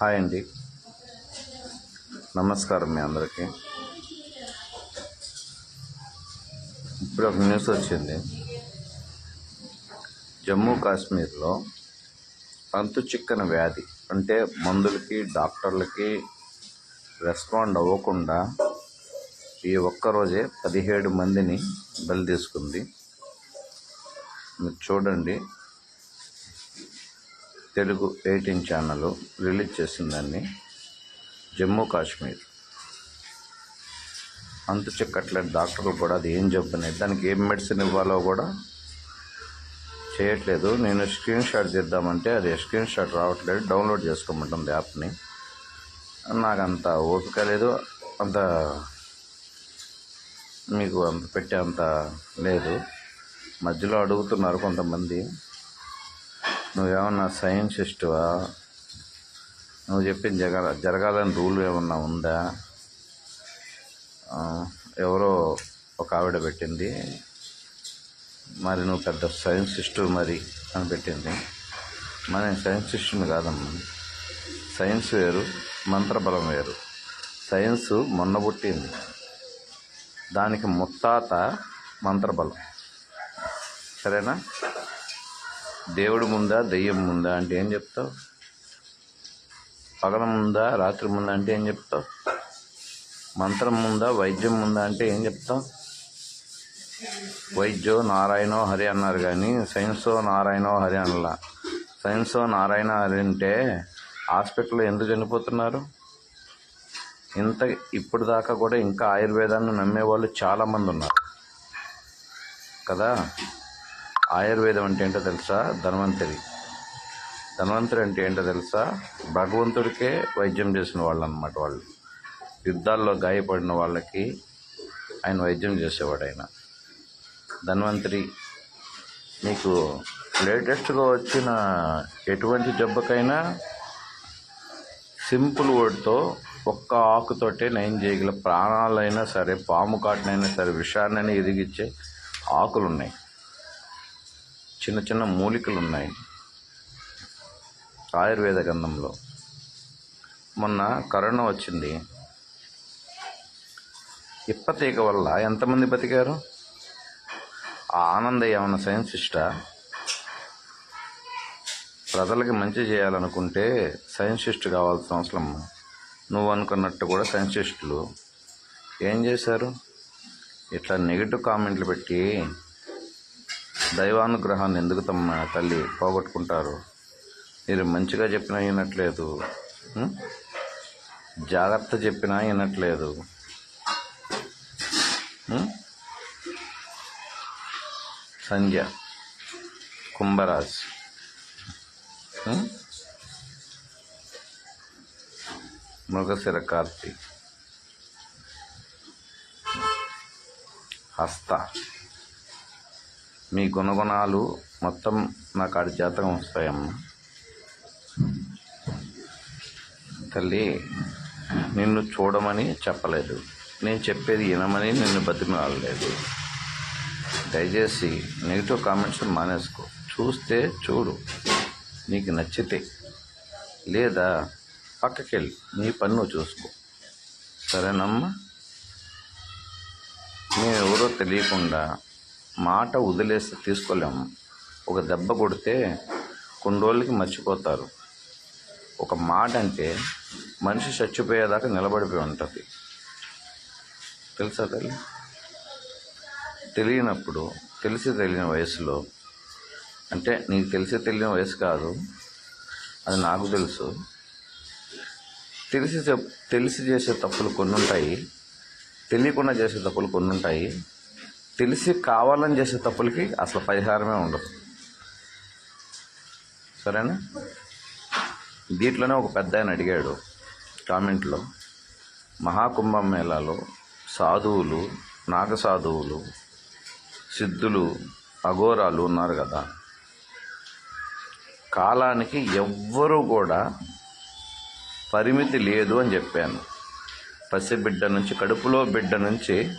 Hi అండి. నమస్కారం మీ అందరికీ. ఇప్పుడు ఒక న్యూస్ వచ్చింది. జమ్మూ కాశ్మీర్లో తంతు చిక్కన వ్యాధి అంటే మందులకి డాక్టర్లకి రెస్పాండ్ అవ్వకుండా ఈ ఒక్కరోజే పదిహేడు మందిని బలి తీసుకుంది. మీరు చూడండి. తెలుగు ఎయిటీన్ ఛానల్ రిలీజ్ చేసిందని జమ్మూ కాశ్మీర్. అంతు చెక్కట్లేదు డాక్టర్లు కూడా అది ఏం చెప్పలేదు దానికి ఏం మెడిసిన్ ఇవ్వాలో కూడా చేయట్లేదు. నేను స్క్రీన్ షాట్ తీద్దామంటే అది స్క్రీన్ షాట్ రావట్లేదు. డౌన్లోడ్ చేసుకోమంటుంది యాప్ని. నాకు అంత ఓపిక లేదు. అంత మీకు అంత పెట్టే అంత లేదు. మధ్యలో అడుగుతున్నారు కొంతమంది. నువ్వేమన్నా సైన్సిస్టువా నువ్వు చెప్పింది జగ జరగాలని రూల్ ఏమన్నా ఉందా? ఎవరో ఒక ఆవిడ పెట్టింది. మరి నువ్వు పెద్ద సైన్సిస్టు మరి అని పెట్టింది. మరి నేను సైన్సిస్టుని కాదమ్మా. సైన్స్ వేరు మంత్రబలం వేరు. సైన్స్ మొన్న పుట్టింది. దానికి ముత్తాత మంత్రబలం. సరేనా? దేవుడు ముందా దెయ్యం ముందా అంటే ఏం చెప్తావు? పగల ముందా రాత్రి ముందా అంటే ఏం చెప్తావు? మంత్రం ముందా వైద్యం ముందా అంటే ఏం చెప్తావు? వైద్యో నారాయణో హరి అన్నారు కానీ సైన్సో నారాయణో హరి అనలా. సైన్సో నారాయణ హరి అంటే హాస్పిటల్లో ఎందుకు చనిపోతున్నారు? ఇంత ఇప్పుడు దాకా కూడా ఇంకా ఆయుర్వేదాన్ని నమ్మేవాళ్ళు చాలామంది ఉన్నారు. కదా? ఆయుర్వేదం అంటే ఏంటో తెలుసా? ధన్వంతరి. ధన్వంతరి అంటే ఏంటో తెలుసా? భగవంతుడికే వైద్యం చేసిన వాళ్ళు అనమాట వాళ్ళు. యుద్ధాల్లో గాయపడిన వాళ్ళకి ఆయన వైద్యం చేసేవాడు ఆయన ధన్వంతరి మీకు లేటెస్ట్గా వచ్చిన ఎటువంటి జబ్బకైనా సింపుల్ వర్డ్తో ఒక్క ఆకుతోటే నయం చేయగల ప్రాణాలైనా సరే పాము కాటనైనా సరే విషాన్నైనా ఎదిగించే ఆకులు ఉన్నాయి చిన్న చిన్న మూలికలు ఉన్నాయి ఆయుర్వేద గంధంలో మొన్న కరోనా వచ్చింది. ఇప్పతీక వల్ల ఎంతమంది బతికారు? ఆ ఆనంద ఏమన్నా సైన్సిస్టా ప్రజలకి మంచి చేయాలనుకుంటే సైన్సిస్ట్ కావాల్సిన అవసరం. నువ్వు అనుకున్నట్టు కూడా సైన్సిస్టులు ఏం చేశారు? ఇట్లా నెగిటివ్ కామెంట్లు పెట్టి దైవానుగ్రహాన్ని ఎందుకు తమ తల్లి పోగొట్టుకుంటారు? మీరు మంచిగా చెప్పినా వినట్లేదు. జాగ్రత్త చెప్పినా వినట్లేదు. సంధ్య కుంభరాశి. మృగశిర కార్తీ హస్త. మీ గుణగుణాలు మొత్తం నా కాడి జాతకం వస్తాయమ్మా. తల్లి నిన్ను చూడమని చెప్పలేదు. నేను చెప్పేది వినమని నిన్ను బతిమాలలేదు. దయచేసి నెగిటివ్ కామెంట్స్ మానేసుకో. చూస్తే చూడు. నీకు నచ్చితే. లేదా పక్కకెళ్ళి. నీ పన్ను చూసుకో. సరేనమ్మా? మేము ఎవరో తెలియకుండా మాట వదిలేస్తే తీసుకోలేము. ఒక దెబ్బ కొడితే కొన్ని రోజులకి మర్చిపోతారు. ఒక మాట అంటే మనిషి చచ్చిపోయేదాకా నిలబడిపోయి ఉంటుంది. తెలుసా తల్లి? తెలియనప్పుడు తెలిసి తెలియని వయసులో అంటే నీకు తెలిసి తెలియని వయసు కాదు అది నాకు తెలుసు. తెలిసి తెలిసి చేసే తప్పులు కొన్ని ఉంటాయి తెలియకుండా చేసే తప్పులు కొన్ని ఉంటాయి తెలిసి కావాలని చేసే తప్పులకి అసలు పరిహారమే ఉండదు. సరేనా? దీంట్లోనే ఒక పెద్ద ఆయన అడిగాడు కామెంట్లో. మహాకుంభం మేళాలో సాధువులు నాగ సాధువులు సిద్ధులు అఘోరాలు ఉన్నారు కదా. కాలానికి ఎవ్వరూ కూడా పరిమితి లేదు అని చెప్పాను. పసిబిడ్డ నుంచి కడుపులో బిడ్డ నుంచి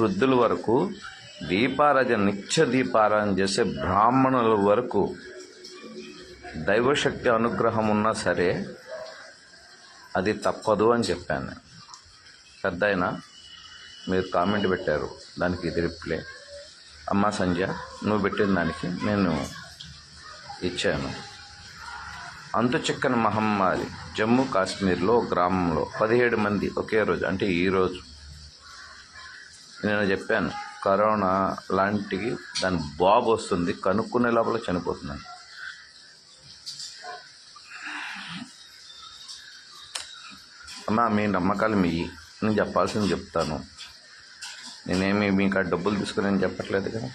వృద్ధుల వరకు దీపారాజ నిత్య దీపారాధన చేసే బ్రాహ్మణుల వరకు దైవశక్తి అనుగ్రహం ఉన్నా సరే అది తప్పదు అని చెప్పాను. పెద్ద అయినా మీరు కామెంట్ పెట్టారు దానికి ఇది రిప్లై. అమ్మ సంజ నువ్వు పెట్టిన దానికి నేను ఇచ్చాను. అంతు చిక్కని మహమ్మారి జమ్మూ కాశ్మీర్లో గ్రామంలో పదిహేడు మంది ఒకే రోజు అంటే ఈరోజు నేను చెప్పాను కరోనా లాంటివి దాని బాబు వస్తుంది కనుక్కునే లోపల చనిపోతున్నాను అమ్మా మీ నమ్మకాలు మీ నేను చెప్పాల్సింది చెప్తాను. నేనేమి మీకు ఆ డబ్బులు తీసుకుని నేను చెప్పట్లేదు కదా?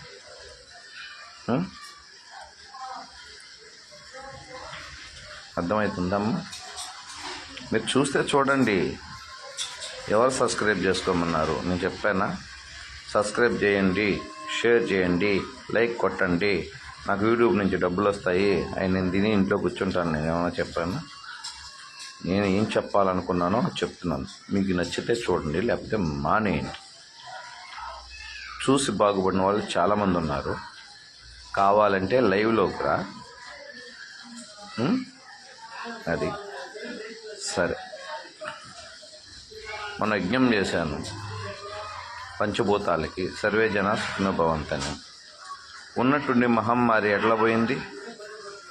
అర్థమవుతుందమ్మా మీరు చూస్తే చూడండి ఎవరు సబ్స్క్రైబ్ చేసుకోమన్నారు? నేను చెప్పానా? సబ్స్క్రైబ్ చేయండి షేర్ చేయండి లైక్ కొట్టండి. నాకు యూట్యూబ్ నుంచి డబ్బులు వస్తాయి. అవి నేను తిని ఇంట్లో కూర్చుంటాను. నేను ఏమైనా చెప్పాను? నేను ఏం చెప్పాలనుకున్నానో చెప్తున్నాను. మీకు నచ్చితే చూడండి లేకపోతే మానేయండి. చూసి బాగుపడిన వాళ్ళు చాలామంది ఉన్నారు. కావాలంటే లైవ్లోకి రా. అది సరే. మన యజ్ఞం చేశాను. పంచభూతాలకి సర్వే జన సుఖభవంతని ఉన్నట్టుండి మహమ్మారి ఎట్లా పోయింది?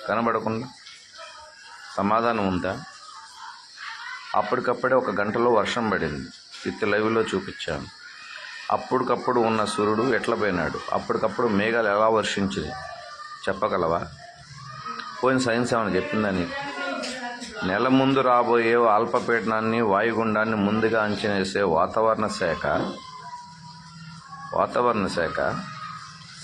కనబడకుండా? సమాధానం ఉందా? అప్పటికప్పుడే ఒక గంటలో వర్షం పడింది. విత్ లైవ్లో చూపించాను. అప్పటికప్పుడు ఉన్న సూర్యుడు ఎట్లా పోయినాడు? అప్పటికప్పుడు మేఘాలు ఎలా వర్షించింది చెప్పగలవా? పోయిన సైన్స్ ఏమైనా చెప్పిందా నీకు? నెల ముందు రాబోయే అల్పపీడనాన్ని వాయుగుండాన్ని ముందుగా అంచనా వేసే వాతావరణ శాఖ వాతావరణ శాఖ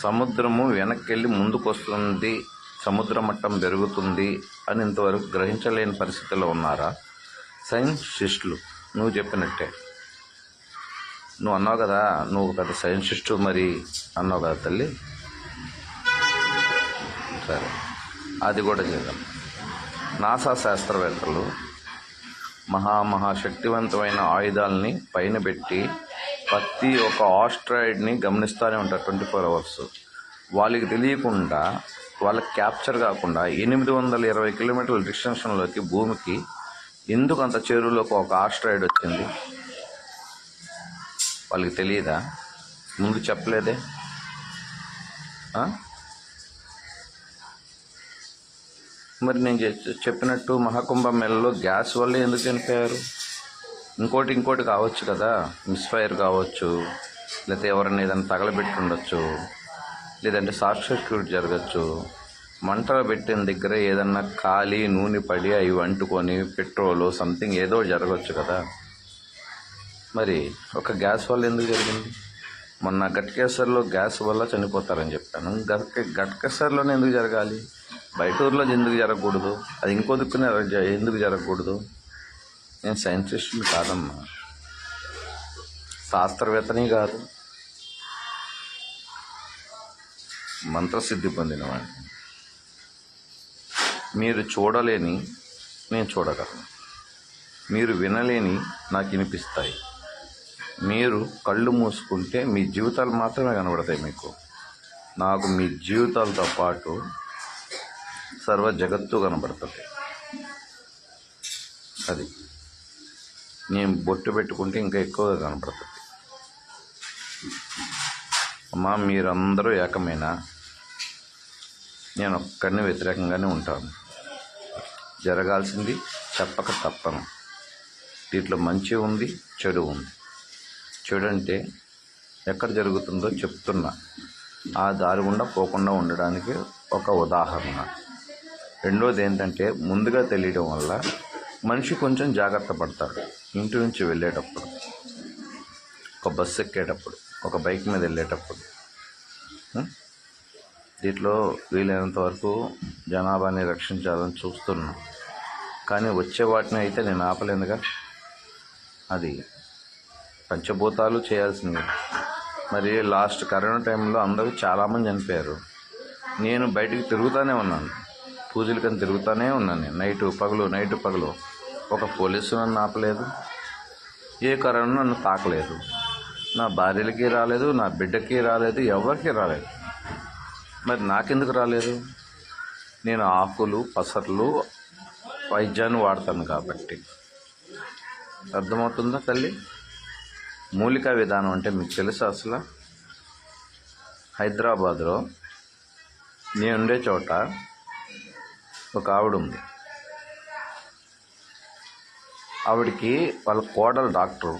సముద్రము వెనక్కి ముందుకొస్తుంది సముద్ర మట్టం పెరుగుతుంది అని ఇంతవరకు గ్రహించలేని పరిస్థితిలో ఉన్నారా? సైన్సిస్టులు నువ్వు చెప్పినట్టే. నువ్వు అన్నావు కదా నువ్వు పెద్ద సైన్సిస్టు మరి అన్నావు కదా తల్లి? సరే అది కూడా చేద్దాం. నాసా శాస్త్రవేత్తలు మహామహాశక్తివంతమైన ఆయుధాలని పైన పెట్టి ప్రతి ఒక్క ఆస్ట్రాయిడ్ని గమనిస్తూనే ఉంటారు ట్వంటీ ఫోర్ అవర్స్. వాళ్ళకి తెలియకుండా వాళ్ళకి క్యాప్చర్ కాకుండా ఎనిమిది వందల ఇరవై కిలోమీటర్ల డిస్టెన్షన్లోకి భూమికి ఎందుకు అంత చేరువులోకి ఒక ఆస్ట్రాయిడ్ వచ్చింది? వాళ్ళకి తెలియదా? ముందు చెప్పలేదే? మరి నేను చెప్పినట్టు మహాకుంభ మేళలో గ్యాస్ వల్ల ఎందుకు చనిపోయారు? ఇంకోటి ఇంకోటి కావచ్చు కదా. మిస్ఫైర్ కావచ్చు లేకపోతే ఎవరైనా ఏదైనా తగలబెట్టి ఉండొచ్చు లేదంటే షార్ట్ సర్క్యూట్ జరగచ్చు. మంటలు పెట్టిన దగ్గర ఏదన్నా ఖాళీ నూనె పడి అవి అంటుకొని పెట్రోలు సంథింగ్ ఏదో జరగచ్చు కదా. మరి ఒక గ్యాస్ వల్ల ఎందుకు జరిగింది? మొన్న గట్కేసర్లో గ్యాస్ వల్ల చనిపోతారని చెప్పాను. గట్క గట్కేసర్లోనే ఎందుకు జరగాలి? బయట ఊర్లో ఎందుకు జరగకూడదు? అది ఇంకో దిక్కునే ఎందుకు జరగకూడదు? నేను సైంటిస్ట్ని కాదమ్మా. శాస్త్రవేత్తని కాదు. మంత్రసిద్ధి పొందినవాడిని మీరు చూడలేని నేను చూడగలను. మీరు వినలేని నాకు వినిపిస్తాయి. మీరు కళ్ళు మూసుకుంటే మీ జీవితాలు మాత్రమే కనబడతాయి మీకు. నాకు మీ జీవితాలతో పాటు సర్వ జగత్తు కనబడుతుంది. అది నేను బొట్టు పెట్టుకుంటే ఇంకా ఎక్కువగా కనపడుతుంది. అమ్మా మీరందరూ ఏకమైనా? నేను ఒక్కడిని వ్యతిరేకంగానే ఉంటాను. జరగాల్సింది చెప్పక తప్పను. దీంట్లో మంచి ఉంది చెడు ఉంది. చెడు అంటే ఎక్కడ జరుగుతుందో చెప్తున్నా. ఆ దారి గుండా పోకుండా ఉండడానికి ఒక ఉదాహరణ. రెండోది ఏంటంటే ముందుగా తెలియడం వల్ల మనిషి కొంచెం జాగ్రత్త పడతాడు ఇంటి నుంచి వెళ్ళేటప్పుడు ఒక బస్సు ఎక్కేటప్పుడు ఒక బైక్ మీద వెళ్ళేటప్పుడు దీంట్లో వీలైనంత వరకు జనాభాని రక్షించాలని చూస్తున్నాం. కానీ వచ్చే వాటిని అయితే నేను ఆపలేనుగా. అది పంచభూతాలు చేయాల్సింది మరి లాస్ట్ కరోనా టైంలో అందరూ చాలామంది చనిపోయారు. నేను బయటికి తిరుగుతూనే ఉన్నాను. పూజలకని తిరుగుతూనే ఉన్నాను నేను. నైటు పగలు నైటు పగలు. ఒక పోలీసు నన్ను ఆపలేదు. ఏ కరోనా నన్ను తాకలేదు. నా భార్యలకి రాలేదు నా బిడ్డకి రాలేదు ఎవరికి రాలేదు. మరి నాకెందుకు రాలేదు? నేను ఆకులు పసర్లు వైద్యాన్ని వాడతాను కాబట్టి. అర్థమవుతుందా తల్లి? మూలికా విధానం అంటే మీకు తెలుసా అసలు? హైదరాబాద్లో నేను ఉండే చోట ఒక ఆవిడ ఉంది ఆవిడకి వాళ్ళ కోడలు డాక్టరు.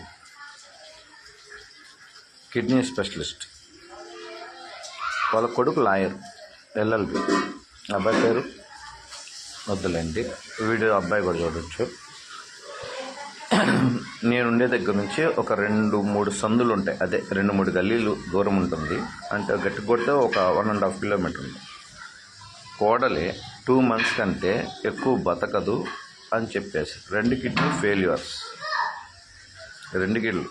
Kidney specialist. వాళ్ళ కొడుకు లాయర్ ఎల్ఎల్బి. అబ్బాయి పేరు వద్దులేండి. వీడియో అబ్బాయి కూడా చూడొచ్చు. నేను ఉండే దగ్గర నుంచి ఒక రెండు మూడు సందులు ఉంటాయి అదే రెండు మూడు గల్లీలు దూరం ఉంటుంది. అంటే గట్టి కొడితే ఒక వన్ అండ్ హాఫ్ కిలోమీటర్ ఉంది కోడలే టూ మంత్స్ కంటే ఎక్కువ బతకదు అని చెప్పేసి. రెండు కిడ్నీ ఫెయిల్యూర్స్. రెండు కిడ్లు.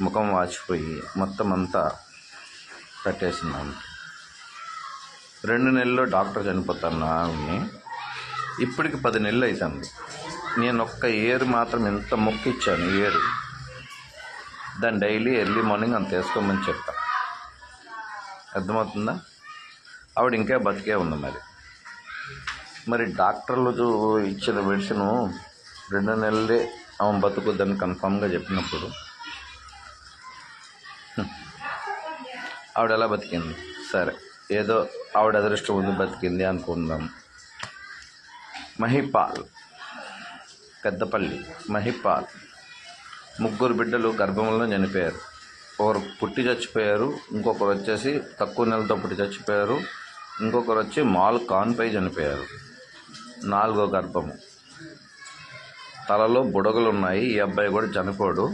ముఖం వాచిపోయి మొత్తం అంతా కట్టేసిందంట రెండు నెలల్లో డాక్టర్ చనిపోతాను ఆమెని ఇప్పటికి పది నెలలు అవుతుంది నేను ఒక్క ఏరు మాత్రం ఎంత మొక్కిచ్చాను ఏరు. దాన్ని డైలీ ఎర్లీ మార్నింగ్ అంత వేసుకోమని చెప్పా. అర్థమవుతుందా? ఆవిడ ఇంకా బతికే ఉంది మరి. మరి డాక్టర్లు ఇచ్చిన మెడిసిన్ రెండు నెలలే ఆమె బతుకుద్దని కన్ఫామ్గా చెప్పినప్పుడు ఆవిడ ఎలా బతికింది? సరే ఏదో ఆవిడ అదృష్టం ఉంది బతికింది అనుకుందాం. మహిపాల్ పెద్దపల్లి మహిపాల్. ముగ్గురు బిడ్డలు గర్భంలో చనిపోయారు. ఒకరు పుట్టి చచ్చిపోయారు ఇంకొకరు వచ్చేసి తక్కువ నెలతో పుట్టి చచ్చిపోయారు. ఇంకొకరు వచ్చి మాల్ కాన్పై చనిపోయారు. నాలుగో గర్భము. తలలో బుడగలు ఉన్నాయి ఈ అబ్బాయి కూడా చనిపోడు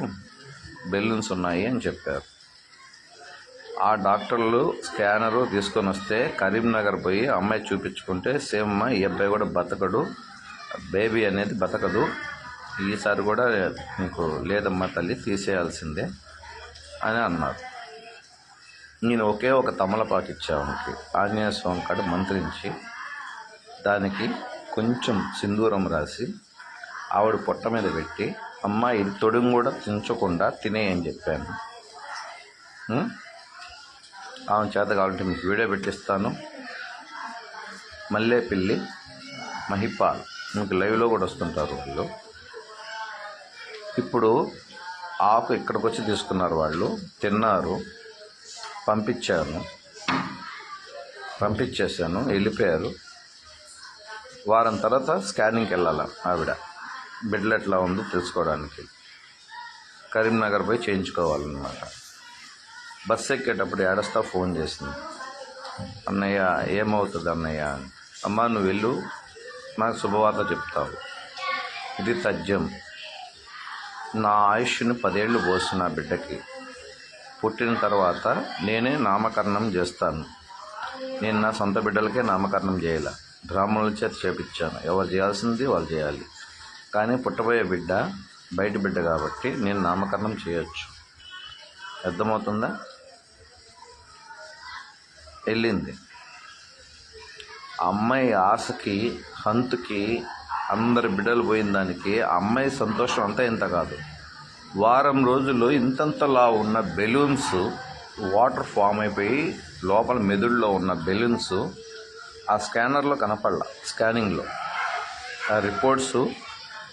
బెలూన్స్ ఉన్నాయి అని చెప్పారు. ఆ డాక్టర్లు స్కానరు తీసుకొని వస్తే కరీంనగర్ పోయి అమ్మాయి చూపించుకుంటే సేమ్ అమ్మాయి ఈ అబ్బాయి కూడా బతకడు బేబీ అనేది బతకదు ఈసారి కూడా నీకు లేదమ్మా తల్లి తీసేయాల్సిందే అని అన్నారు. నేను ఒకే ఒక తమలపాకు ఇచ్చావునికి ఆంజనేయ స్వామి కాడ మంత్రించి దానికి కొంచెం సింధూరం రాసి ఆవిడ పొట్ట మీద పెట్టి అమ్మ ఇది తొడుగు కూడా తించకుండా తినేయని చెప్పాను. ఆమె చేత కావాలంటే మీకు వీడియో పెట్టిస్తాను. మల్లేపిల్లి మహిపాల్ మీకు లైవ్లో కూడా వస్తుంటారు వాళ్ళు. ఇప్పుడు ఆకు ఇక్కడికి వచ్చి తీసుకున్నారు వాళ్ళు. తిన్నారు. పంపించాను. పంపించేశాను. వెళ్ళిపోయారు. వారం తర్వాత స్కానింగ్కి వెళ్ళాలి ఆవిడ. బిడ్డలు ఎట్లా ఉందో తెలుసుకోవడానికి. కరీంనగర్ పోయి చేయించుకోవాలన్నమాట. బస్సు ఎక్కేటప్పుడు ఏడస్తా ఫోన్ చేసింది. అన్నయ్య ఏమవుతుంది అన్నయ్య? అమ్మ నువ్వు వెళ్ళు. నాకు శుభవార్త చెప్తావు. ఇది తజ్జం. నా ఆయుష్ని పదేళ్ళు పోసి నా బిడ్డకి. పుట్టిన తర్వాత నేనే నామకరణం చేస్తాను. నేను నా సొంత బిడ్డలకే నామకరణం చేయాల. బ్రాహ్మణుల చేత చేపించాను. ఎవరు చేయాల్సింది వాళ్ళు చేయాలి. కానీ పుట్టబోయే బిడ్డ బయట బిడ్డ కాబట్టి నేను నామకరణం చేయొచ్చు. అర్థమవుతుందా? వెళ్ళింది. అమ్మాయి ఆశకి హంతుకి అందరి బిడ్డలు పోయిన దానికి అమ్మాయి సంతోషం అంతా ఇంత కాదు. వారం రోజులు ఇంతంతలా ఉన్న బెలూన్స్ వాటర్ ఫామ్ అయిపోయి లోపల మెదుడులో ఉన్న బెలూన్స్ ఆ స్కానర్లో కనపడాల స్కానింగ్లో. ఆ రిపోర్ట్స్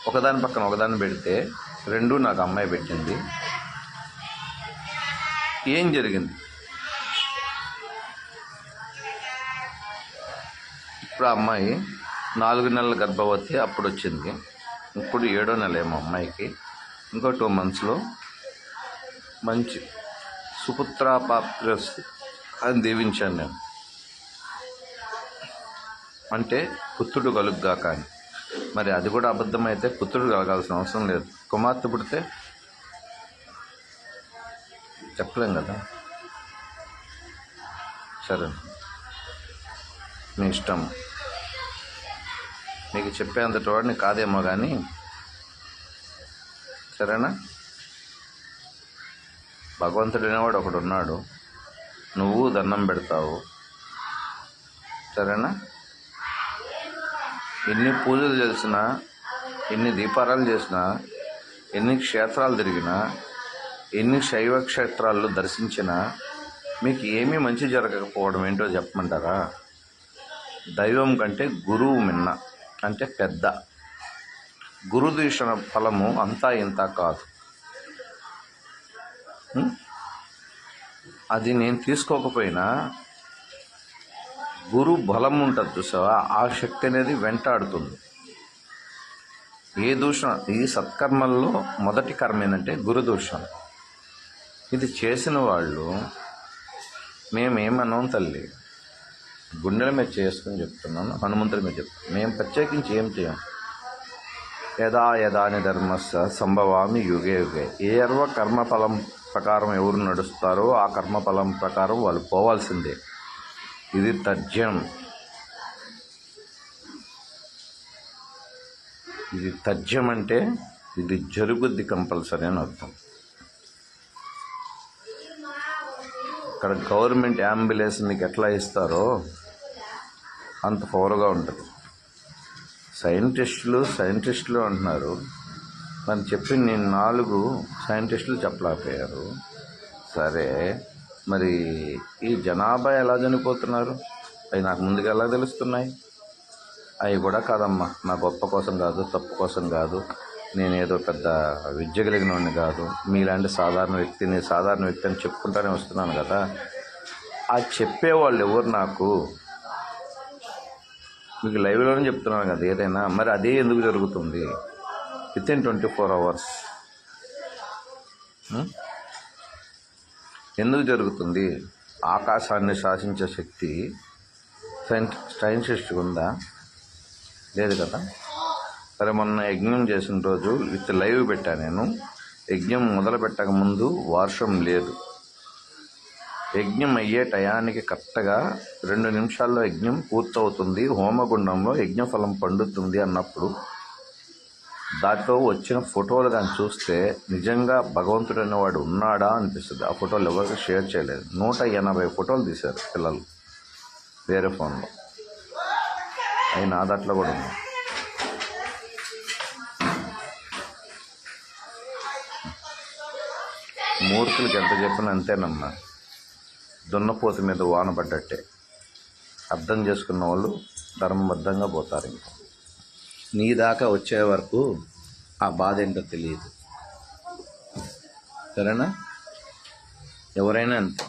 ఒకదాని పక్కన ఒకదాన్ని పెడితే రెండు నాకు అమ్మాయి పెట్టింది. ఏం జరిగింది? ఇప్పుడు ఆ అమ్మాయి నాలుగు నెలల గర్భవతి అప్పుడు వచ్చింది ఇప్పుడు ఏడో నెల ఏమో అమ్మాయికి. ఇంకో టూ మంత్స్లో మంచి సుపుత్ర పాప్రస్ అని దీవించాను నేను. అంటే పుత్రుడు కలుగ్గాక అని మరి అది కూడా అబద్ధమైతే పుత్రుడు కలగాల్సిన అవసరం లేదు. కుమార్తె పుడితే చెప్పలేం కదా. సరే. మీ ఇష్టం. నీకు చెప్పేంతటి వాడిని కాదేమో కానీ సరేనా? భగవంతుడు అనేవాడు ఒకడు ఉన్నాడు. నువ్వు దండం పెడతావు. సరేనా? ఎన్ని పూజలు చేసినా ఎన్ని దీపారాలు చేసినా ఎన్ని క్షేత్రాలు తిరిగినా ఎన్ని శైవ క్షేత్రాల్లో దర్శించినా మీకు ఏమీ మంచి జరగకపోవడం ఏంటో చెప్పమంటారా? దైవం కంటే గురువు మిన్న అంటే పెద్ద. గురుదూషణ ఫలము అంతా ఇంత కాదు. అది నేను తీసుకోకపోయినా గురు బలం ఉంటుంది చూసావా? ఆ శక్తి అనేది వెంటాడుతుంది. ఏ దూషణ ఈ సత్కర్మల్లో మొదటి కర్మ ఏంటంటే గురు దూషణ ఇది చేసిన వాళ్ళు మేమేమన్నాం తల్లి గుండెల మీద చేసుకుని చెప్తున్నాను హనుమంతుల మీద చెప్తున్నాం మేము ప్రత్యేకించి ఏం చేయం? యదా యదాని ధర్మస్య సంభవామి యుగే యుగే. ఏ అర్వ కర్మఫలం ప్రకారం ఎవరు నడుస్తారో ఆ కర్మఫలం ప్రకారం వాళ్ళు పోవాల్సిందే. ఇది తథ్యం ఇది తథ్యం అంటే ఇది జరుగుద్ది కంపల్సరీ అని అర్థం. ఇక్కడ గవర్నమెంట్ అంబులెన్స్ మీకు ఎట్లా ఇస్తారో అంత పవర్గా ఉంటుంది. సైంటిస్టులు సైంటిస్టులు అంటున్నారు. మనం చెప్పి నేను నాలుగు సైంటిస్టులు చెప్పలేకపోయారు. సరే మరి ఈ జనాభా ఎలా చనిపోతున్నారు? అవి నాకు ముందుగా ఎలా తెలుస్తున్నాయి? అవి కూడా కాదమ్మా నా గొప్ప కోసం కాదు తప్పు కోసం కాదు. నేను ఏదో పెద్ద విద్య కలిగిన వాడిని కాదు. మీలాంటి సాధారణ వ్యక్తిని సాధారణ వ్యక్తి అని చెప్పుకుంటానే వస్తున్నాను కదా. ఆ చెప్పేవాళ్ళు ఎవరు నాకు? మీకు లైవ్లోనే చెప్తున్నాను కదా ఏదైనా మరి అదే ఎందుకు జరుగుతుంది? Within twenty four hours ఎందుకు జరుగుతుంది? ఆకాశాన్ని శాసించే శక్తి సైన్స్ సైంటిస్ట్ ఉందా? లేదు కదా. సరే మొన్న యజ్ఞం చేసిన రోజు విత్ లైవ్ పెట్టా నేను. యజ్ఞం మొదలు పెట్టక ముందు వర్షం లేదు. యజ్ఞం అయ్యే టయానికి కరెక్ట్గా రెండు నిమిషాల్లో యజ్ఞం పూర్తవుతుంది. హోమగుండంలో యజ్ఞఫలం పండుతుంది అన్నప్పుడు దాంట్లో వచ్చిన ఫోటోలు కానీ చూస్తే నిజంగా భగవంతుడు అనేవాడు ఉన్నాడా అనిపిస్తుంది. ఆ ఫోటోలు ఎవరికి షేర్ చేయలేదు. నూట ఎనభై ఫోటోలు తీశారు పిల్లలు వేరే ఫోన్లో. అవి నా దాంట్లో కూడా ఉన్నాయి మూర్ఖులకి ఎంత చెప్పినా అంతేనమ్మా. దున్నపోతు మీద వాన పడ్డట్టే. అర్థం చేసుకున్న వాళ్ళు ధర్మబద్ధంగా పోతారు ఇంకా. నీ దాకా వచ్చే వరకు ఆ బాధ ఏంటో తెలియదు. సరేనా? ఎవరైనా అంతే.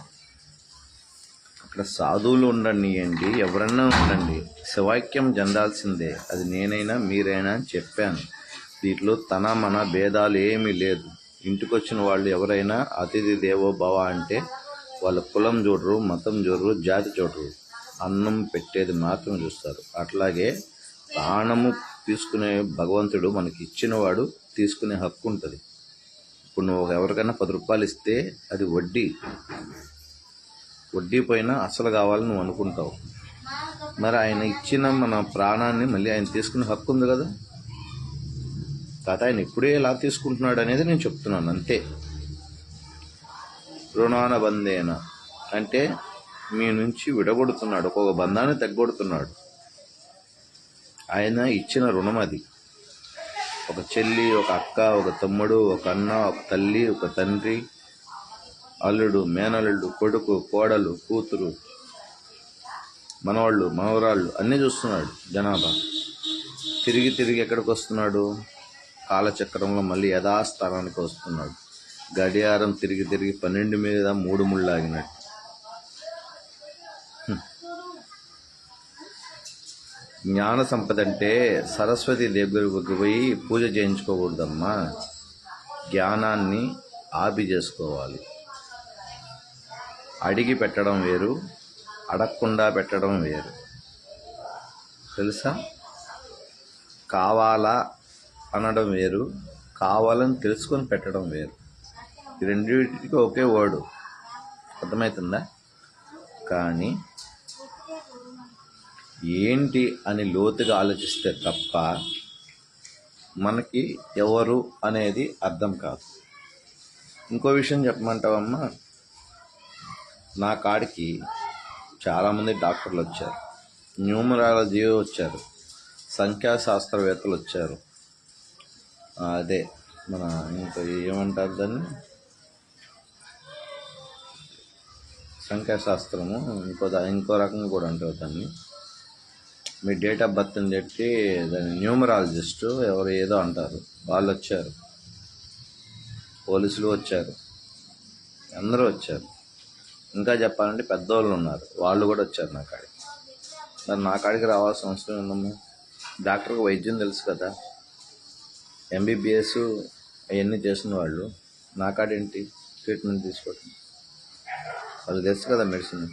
అక్కడ సాధువులు ఉండండియండి ఎవరన్నా ఉండండి. శివాక్యం చెందాల్సిందే. అది నేనైనా మీరైనా అని చెప్పాను. దీంట్లో తన మన భేదాలు ఏమీ లేదు. ఇంటికి వచ్చిన వాళ్ళు ఎవరైనా అతిథి దేవో భవ అంటే వాళ్ళ కులం చూడరు మతం చూడరు జాతి చూడరు. అన్నం పెట్టేది మాత్రం చూస్తారు. అట్లాగే ప్రాణము తీసుకునే భగవంతుడు మనకి ఇచ్చినవాడు తీసుకునే హక్కు ఉంటుంది. ఇప్పుడు నువ్వు ఎవరికైనా పది రూపాయలు ఇస్తే అది వడ్డీ. వడ్డీ పైన అసలు కావాలని నువ్వు అనుకుంటావు. మరి ఆయన ఇచ్చిన మన ప్రాణాన్ని మళ్ళీ ఆయన తీసుకునే హక్కు ఉంది కదా? కాదు ఆయన ఎప్పుడే ఎలా తీసుకుంటున్నాడు అనేది నేను చెప్తున్నాను అంతే. రుణానుబంధేన. అంటే మీ నుంచి విడగొడుతున్నాడు ఒక్కొక్క బంధాన్ని తగ్గొడుతున్నాడు. ఆయన ఇచ్చిన రుణం అది. ఒక చెల్లి ఒక అక్క ఒక తమ్ముడు ఒక అన్న ఒక తల్లి ఒక తండ్రి అల్లుడు మేనల్లుడు కొడుకు కోడలు కూతురు మనవాళ్ళు మనవరాళ్ళు అన్నీ చూస్తున్నాడు జనాభా. తిరిగి తిరిగి ఎక్కడికి వస్తున్నాడు కాలచక్రంలో మళ్ళీ యథాస్థానానికి వస్తున్నాడు. గడియారం తిరిగి తిరిగి పన్నెండు మీద మూడు ముళ్ళు ఆగినట్టు జ్ఞాన సంపద అంటే సరస్వతి దగ్గరకు పోయి పూజ చేయించుకోకూడదమ్మా. జ్ఞానాన్ని ఆపి చేసుకోవాలి. అడిగి పెట్టడం వేరు అడగకుండా పెట్టడం వేరు. తెలుసా? కావాలా అనడం వేరు కావాలని తెలుసుకొని పెట్టడం వేరు. రెండింటికి ఒకే వర్డు అర్థమవుతుందా? కానీ ఏంటి అని లోతుగా ఆలోచిస్తే తప్ప మనకి ఎవరు అనేది అర్థం కాదు. ఇంకో విషయం చెప్పమంటావమ్మా? నా కాడికి చాలామంది డాక్టర్లు వచ్చారు. న్యూమరాలజీ వచ్చారు. సంఖ్యాశాస్త్రవేత్తలు వచ్చారు. అదే మన ఇంకా ఏమంటారు దాన్ని? సంఖ్యాశాస్త్రము ఇంకో ఇంకో రకంగా కూడా అంటారు దాన్ని. మీ డేట్ ఆఫ్ బర్త్ అని చెప్పి దాని న్యూమరాలజిస్ట్ ఎవరు ఏదో అంటారు. వాళ్ళు వచ్చారు. పోలీసులు వచ్చారు. అందరూ వచ్చారు. ఇంకా చెప్పాలంటే పెద్దవాళ్ళు ఉన్నారు. వాళ్ళు కూడా వచ్చారు నా కాడికి. మరి నా కాడికి రావాల్సిన అవసరం ఉందమ్మా డాక్టర్కి వైద్యం తెలుసు కదా. ఎంబీబీఎస్ అవన్నీ చేసిన వాళ్ళు. నా కాడేంటి? ట్రీట్మెంట్ తీసుకోవటం. వాళ్ళకి తెలుసు కదా మెడిసిన్.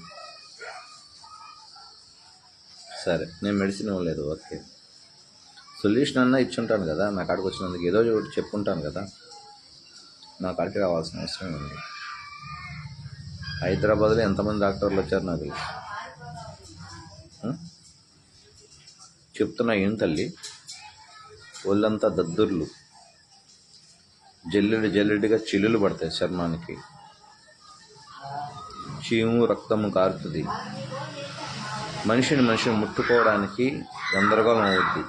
సరే నేను మెడిసిన్ ఇవ్వలేదు ఓకే. సొల్యూషన్ అన్నా ఇచ్చుంటాను కదా నా కాడికి వచ్చినందుకు ఏదో ఒకటి చెప్పుంటాను కదా నా కాడికి రావాల్సిన అవసరం ఉంది హైదరాబాద్లో ఎంతమంది డాక్టర్లు వచ్చారు నాకు చెప్తున్నా ఏం తల్లి? ఒళ్ళంతా దద్దుర్లు. జల్లుడు జల్లుడిగా చిల్లులు పడతాయి చర్మానికి. చీము రక్తము కారుతుంది. మనిషిని మనిషిని ముట్టుకోవడానికి గందరగోళం అవుద్ది.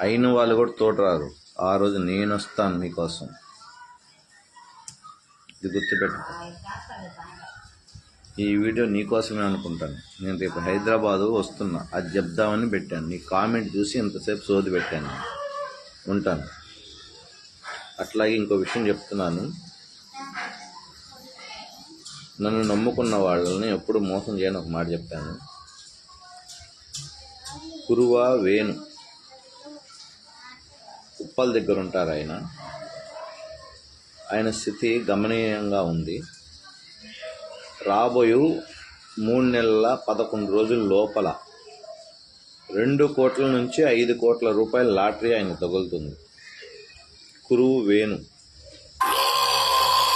అయిన వాళ్ళు కూడా తోటరారు ఆ రోజు నేను వస్తాను మీకోసం. ఇది గుర్తుపెట్టుకో. ఈ వీడియో నీకోసమే అనుకుంటాను. నేను రేపు హైదరాబాదు వస్తున్నా. అది చెప్దామని పెట్టాను. నీ కామెంట్ చూసి ఇంతసేపు సోది పెట్టాను. ఉంటాను. అట్లాగే ఇంకో విషయం చెప్తున్నాను. నన్ను నమ్ముకున్న వాళ్ళని ఎప్పుడు మోసం చేయని ఒక మాట చెప్పాను. కురువ వేణు. ఉప్పల్ దగ్గర ఉంటారు ఆయన. ఆయన స్థితి గమనీయంగా ఉంది. రాబోయే మూడు నెలల పదకొండు రోజుల లోపల రెండు కోట్ల నుంచి ఐదు కోట్ల రూపాయల లాటరీ ఆయన తగులుతుంది. కురువు వేణు.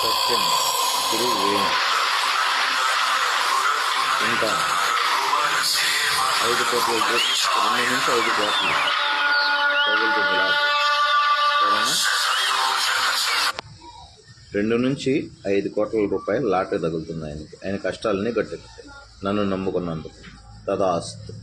సత్యం. కురువు వేణు. ఇంకా ఐదు కోట్ల రెండు నుంచి ఐదు కోట్లు. తగులుతుంది రెండు నుంచి ఐదు కోట్ల రూపాయలు లాటరీ తగులుతుంది ఆయనకి. ఆయన కష్టాలన్నీ గట్టెక్కుతాయి నన్ను నమ్ముకున్నందుకు. తదాస్తు.